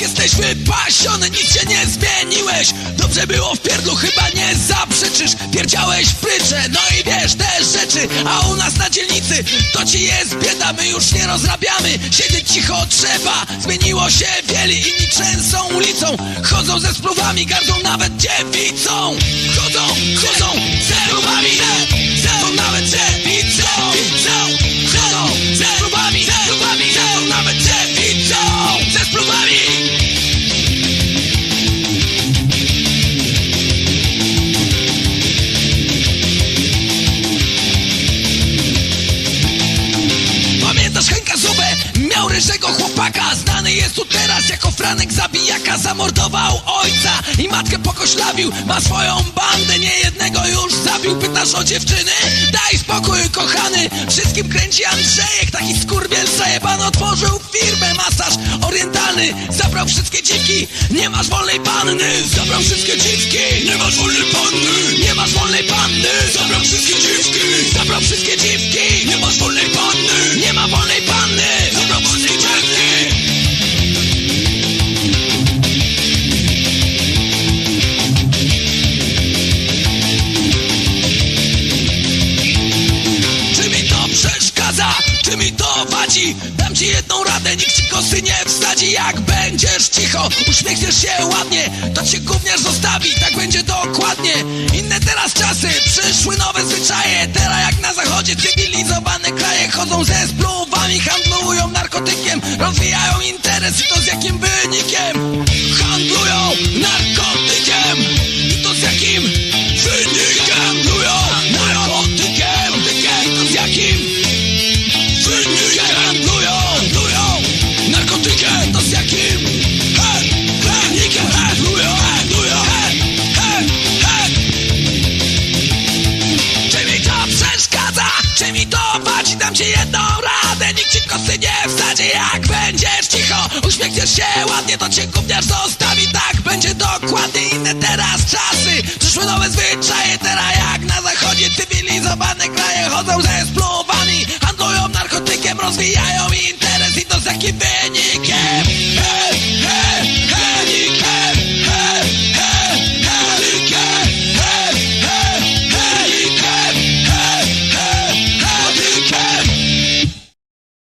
Jesteś wypasiony, nic się nie zmieniłeś. Dobrze było w pierdlu, chyba nie zaprzeczysz. Pierdziałeś w prycze, no i wiesz te rzeczy. A u nas na dzielnicy to ci jest bieda My już nie rozrabiamy, siedzieć cicho trzeba Zmieniło się wieli, inni trzęsą ulicą Chodzą ze spluwami, gardzą nawet dziewicą. Chodzą, chodzą Ryżego chłopaka Znany jest tu teraz jako Franek Zabijaka. Zamordował ojca i matkę pokoślawił. Ma swoją bandę, nie jednego już zabił. Pytasz o dziewczyny? Daj spokój kochany. Wszystkim kręci Andrzejek Taki skurwiel zajebany. Otworzył firmę masaż orientalny. Zabrał wszystkie dziwki Nie masz wolnej panny. Zabrał wszystkie dziwki Dam ci jedną radę, nikt ci kosy nie wsadzi. Jak będziesz cicho, uśmiechniesz się ładnie To cię gówniarz zostawi, tak będzie dokładnie. Inne teraz czasy, przyszły nowe zwyczaje. Teraz jak na zachodzie cywilizowane kraje Chodzą ze spluwami, handlują narkotykiem Rozwijają interes. I to z jakim wynikiem? ci dam ci jedną radę Nikt ci kosy nie wsadzi. Jak będziesz cicho, uśmiechniesz się ładnie To cię gówniarz zostawi. Tak będzie dokładnie inne teraz czasy. Przyszły nowe zwyczaje Teraz jak na zachodzie cywilizowane kraje Chodzą ze spluwani Handlują narkotykiem, rozwijają